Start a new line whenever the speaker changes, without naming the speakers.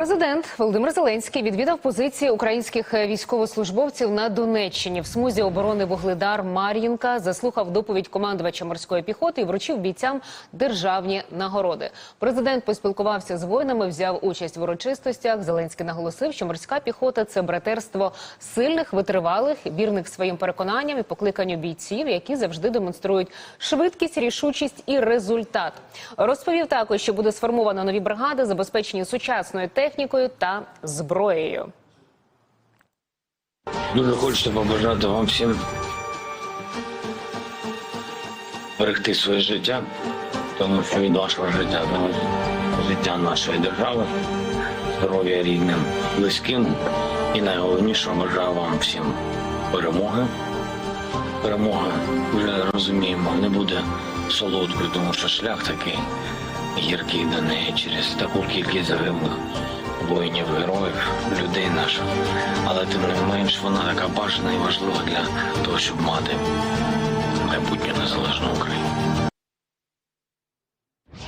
Президент Володимир Зеленський відвідав позиції українських військовослужбовців на Донеччині в смузі оборони Вугледар Мар'їнка. Заслухав доповідь командувача морської піхоти і вручив бійцям державні нагороди. Президент поспілкувався з воїнами, взяв участь в урочистостях. Зеленський наголосив, що морська піхота це братерство сильних, витривалих, вірних своїм переконанням і покликанню бійців, які завжди демонструють швидкість, рішучість і результат. Розповів також, що буде сформовано нові бригади, забезпечені сучасною технікою та зброєю.
Дуже хочеться побажати вам всім берегти своє життя, тому що від вашого життя життя нашої держави, здоров'я рідним, близьким. І найголовніше бажаю вам всім перемоги. Перемога, вже розуміємо, не буде солодкою, тому що шлях такий гіркий до неї через таку кількість загиблих воїнів, героїв, людей наших. Але тим не менш вона така бажана і важлива для того, щоб мати